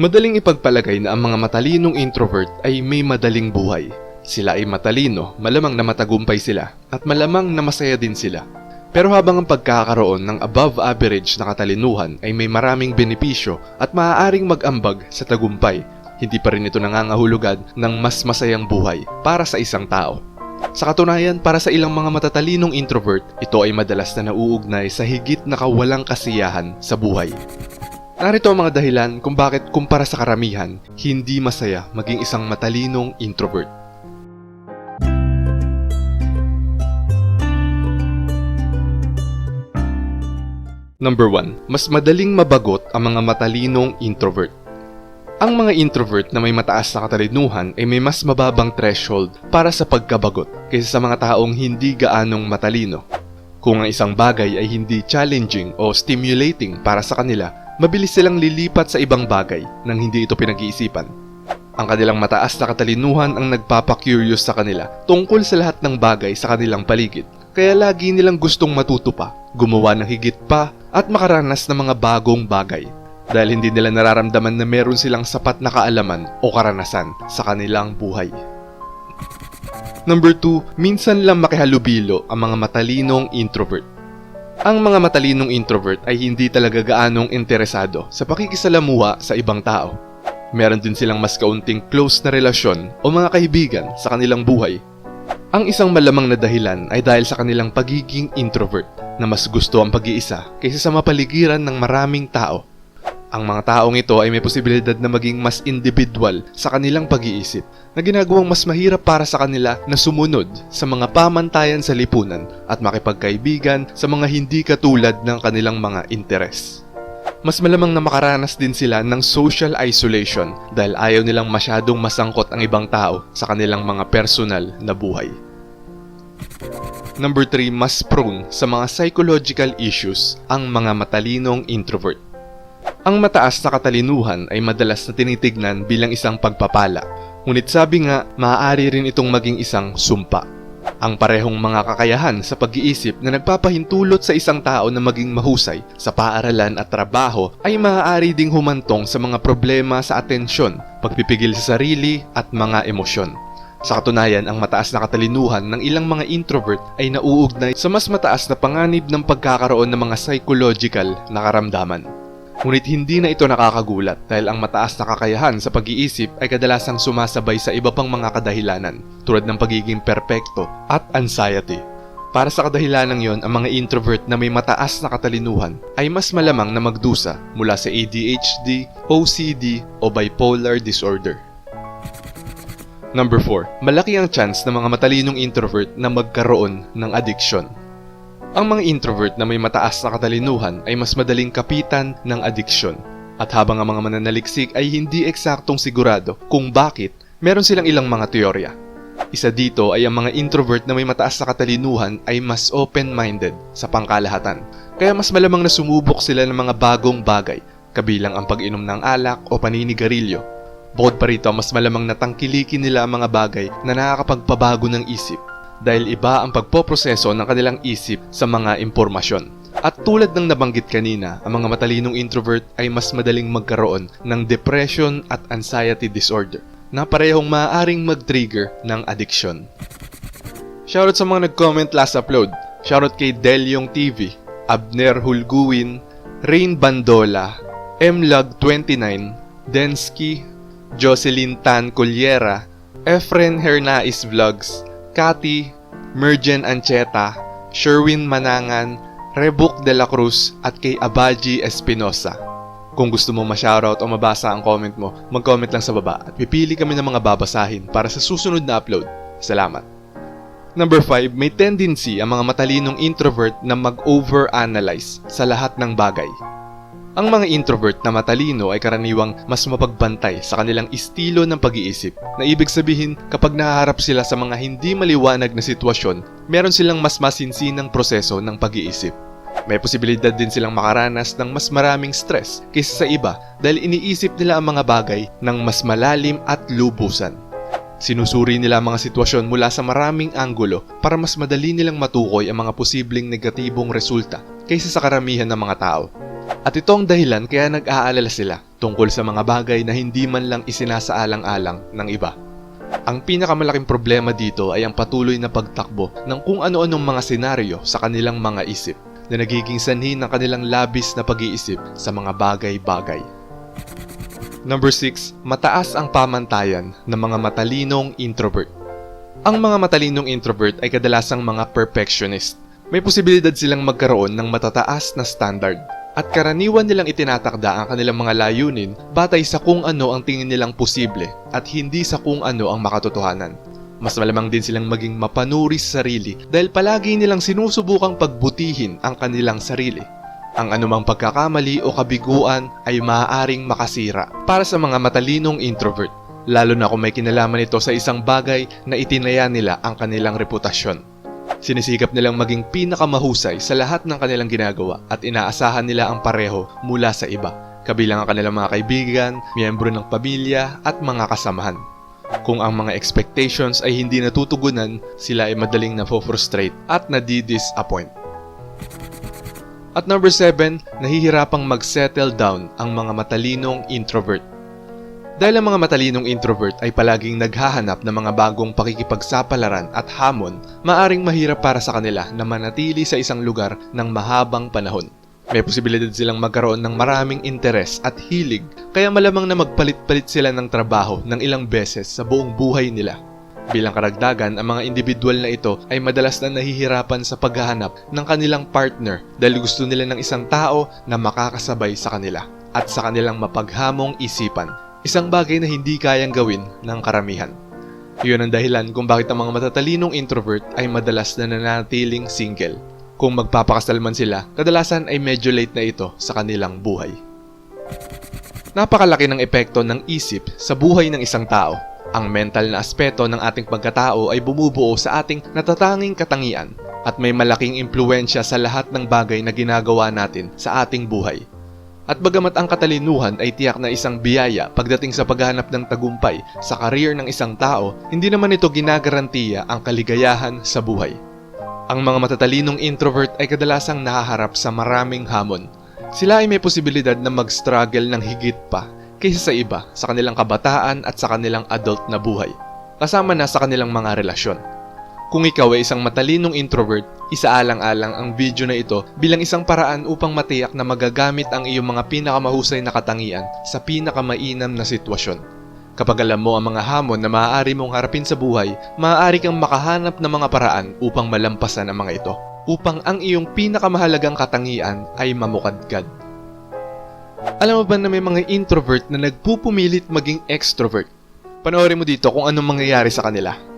Madaling ipagpalagay na ang mga matalinong introvert ay may madaling buhay. Sila ay matalino, malamang na matagumpay sila, at malamang na masaya din sila. Pero habang ang pagkakaroon ng above average na katalinuhan ay may maraming benepisyo at maaaring mag-ambag sa tagumpay, hindi pa rin ito nangangahulugan ng mas masayang buhay para sa isang tao. Sa katunayan, para sa ilang mga matatalinong introvert, ito ay madalas na nauugnay sa higit na kawalang kasiyahan sa buhay. Narito ang mga dahilan kung bakit kumpara sa karamihan, hindi masaya maging isang matalinong introvert. Number 1. Mas madaling mabagot ang mga matalinong introvert. Ang mga introvert na may mataas na katalinuhan ay may mas mababang threshold para sa pagkabagot kaysa sa mga taong hindi gaanong matalino. Kung ang isang bagay ay hindi challenging o stimulating para sa kanila, mabilis silang lilipat sa ibang bagay nang hindi ito pinag-iisipan. Ang kanilang mataas na katalinuhan ang nagpapakurious sa kanila tungkol sa lahat ng bagay sa kanilang paligid. Kaya lagi nilang gustong matuto pa, gumawa ng higit pa, at makaranas ng mga bagong bagay. Dahil hindi nila nararamdaman na meron silang sapat na kaalaman o karanasan sa kanilang buhay. Number 2, minsan lang makihalubilo ang mga matalinong introvert. Ang mga matalinong introvert ay hindi talaga gaanong interesado sa pakikisalamuha sa ibang tao. Meron din silang mas kaunting close na relasyon o mga kaibigan sa kanilang buhay. Ang isang malamang na dahilan ay dahil sa kanilang pagiging introvert na mas gusto ang pag-iisa kaysa sa mapaligiran ng maraming tao. Ang mga taong ito ay may posibilidad na maging mas individual sa kanilang pag-iisip na ginagawang mas mahirap para sa kanila na sumunod sa mga pamantayan sa lipunan at makipagkaibigan sa mga hindi katulad ng kanilang mga interes. Mas malamang na makaranas din sila ng social isolation dahil ayaw nilang masyadong masangkot ang ibang tao sa kanilang mga personal na buhay. Number 3, mas prone sa mga psychological issues ang mga matalinong introvert. Ang mataas na katalinuhan ay madalas na tinitignan bilang isang pagpapala. Ngunit sabi nga, maaari rin itong maging isang sumpa. Ang parehong mga kakayahan sa pag-iisip na nagpapahintulot sa isang tao na maging mahusay sa paaralan at trabaho ay maaari ding humantong sa mga problema sa atensyon, pagpipigil sa sarili at mga emosyon. Sa katunayan, ang mataas na katalinuhan ng ilang mga introvert ay nauugnay sa mas mataas na panganib ng pagkakaroon ng mga psychological na karamdaman. Ngunit hindi na ito nakakagulat dahil ang mataas na kakayahan sa pag-iisip ay kadalasang sumasabay sa iba pang mga kadahilanan tulad ng pagiging perpekto at anxiety. Para sa kadahilanang yon, ang mga introvert na may mataas na katalinuhan ay mas malamang na magdusa mula sa ADHD, OCD o bipolar disorder. Number 4. Malaki ang chance ng mga matalinong introvert na magkaroon ng addiction. Ang mga introvert na may mataas na katalinuhan ay mas madaling kapitan ng addiction. At habang ang mga mananaliksik ay hindi eksaktong sigurado kung bakit, meron silang ilang mga teorya. Isa dito ay ang mga introvert na may mataas na katalinuhan ay mas open-minded sa pangkalahatan. Kaya mas malamang na sumubok sila ng mga bagong bagay, kabilang ang pag-inom ng alak o paninigarilyo. Bukod pa rito, mas malamang natangkilikin nila ang mga bagay na nakakapagpabago ng isip dahil iba ang pagpoproseso ng kanilang isip sa mga impormasyon. At tulad ng nabanggit kanina, ang mga matalinong introvert ay mas madaling magkaroon ng depression at anxiety disorder na parehong maaaring mag-trigger ng addiction. Shoutout sa mga nag-comment last upload. Shoutout kay Delyong TV, Abner Hulguin, Rain Bandola, Mlog29, Densky, Jocelyn Tan Cullera, Efren Hernais Vlogs, Kati, Mergen Ancheta, Sherwin Manangan, Rebuk de la Cruz at kay Abaji Espinosa. Kung gusto mo ma-shoutout o mabasa ang comment mo, mag-comment lang sa baba at pipili kami ng mga babasahin para sa susunod na upload. Salamat! Number 5, may tendency ang mga matalinong introvert na mag-overanalyze sa lahat ng bagay. Ang mga introvert na matalino ay karaniwang mas mapagbantay sa kanilang estilo ng pag-iisip na ibig sabihin kapag nahaharap sila sa mga hindi maliwanag na sitwasyon, meron silang mas masinsinang proseso ng pag-iisip. May posibilidad din silang makaranas ng mas maraming stress kaysa sa iba dahil iniisip nila ang mga bagay ng mas malalim at lubusan. Sinusuri nila ang mga sitwasyon mula sa maraming anggulo para mas madali nilang matukoy ang mga posibleng negatibong resulta kaysa sa karamihan ng mga tao. At ito ang dahilan kaya nag-aalala sila tungkol sa mga bagay na hindi man lang isinasaalang-alang ng iba. Ang pinakamalaking problema dito ay ang patuloy na pagtakbo ng kung ano-anong mga senaryo sa kanilang mga isip na nagiging sanhi ng kanilang labis na pag-iisip sa mga bagay-bagay. Number 6, mataas ang pamantayan ng mga matalinong introvert. Ang mga matalinong introvert ay kadalasang mga perfectionist. May posibilidad silang magkaroon ng matataas na standard at karaniwan nilang itinatakda ang kanilang mga layunin batay sa kung ano ang tingin nilang posible at hindi sa kung ano ang makatotohanan. Mas malamang din silang maging mapanuri sa sarili dahil palagi nilang sinusubukang pagbutihin ang kanilang sarili. Ang anumang pagkakamali o kabiguan ay maaaring makasira para sa mga matalinong introvert, lalo na kung may kinalaman ito sa isang bagay na itinaya nila ang kanilang reputasyon. Sinisikap nilang maging pinakamahusay sa lahat ng kanilang ginagawa at inaasahan nila ang pareho mula sa iba, kabilang ang kanilang mga kaibigan, miyembro ng pamilya at mga kasamahan. Kung ang mga expectations ay hindi natutugunan, sila ay madaling na-frustrate at nadi-disappoint. At number 7, nahihirapang mag-settle down ang mga matalinong introvert. Dahil ang mga matalinong introvert ay palaging naghahanap ng mga bagong pakikipagsapalaran at hamon, maaring mahirap para sa kanila na manatili sa isang lugar ng mahabang panahon. May posibilidad silang magkaroon ng maraming interes at hilig, kaya malamang na magpalit-palit sila ng trabaho ng ilang beses sa buong buhay nila. Bilang karagdagan, ang mga individual na ito ay madalas na nahihirapan sa paghahanap ng kanilang partner dahil gusto nila ng isang tao na makakasabay sa kanila at sa kanilang mapaghamong isipan. Isang bagay na hindi kayang gawin ng karamihan. Iyon ang dahilan kung bakit ang mga matatalinong introvert ay madalas na nanatiling single. Kung magpapakasal man sila, kadalasan ay medyo late na ito sa kanilang buhay. Napakalaki ng epekto ng isip sa buhay ng isang tao. Ang mental na aspeto ng ating pagkatao ay bumubuo sa ating natatanging katangian at may malaking impluensya sa lahat ng bagay na ginagawa natin sa ating buhay. At bagamat ang katalinuhan ay tiyak na isang biyaya pagdating sa paghahanap ng tagumpay sa karir ng isang tao, hindi naman ito ginagarantiya ang kaligayahan sa buhay. Ang mga matatalinong introvert ay kadalasang nakaharap sa maraming hamon. Sila ay may posibilidad na mag-struggle ng higit pa kaysa sa iba sa kanilang kabataan at sa kanilang adult na buhay, kasama na sa kanilang mga relasyon. Kung ikaw ay isang matalinong introvert, isaalang-alang ang video na ito bilang isang paraan upang matiyak na magagamit ang iyong mga pinakamahusay na katangian sa pinakamainam na sitwasyon. Kapag alam mo ang mga hamon na maaari mong harapin sa buhay, maaari kang makahanap ng mga paraan upang malampasan ang mga ito, upang ang iyong pinakamahalagang katangian ay mamukadkad. Alam mo ba na may mga introvert na nagpupumilit maging extrovert? Panoorin mo dito kung anong mangyayari sa kanila.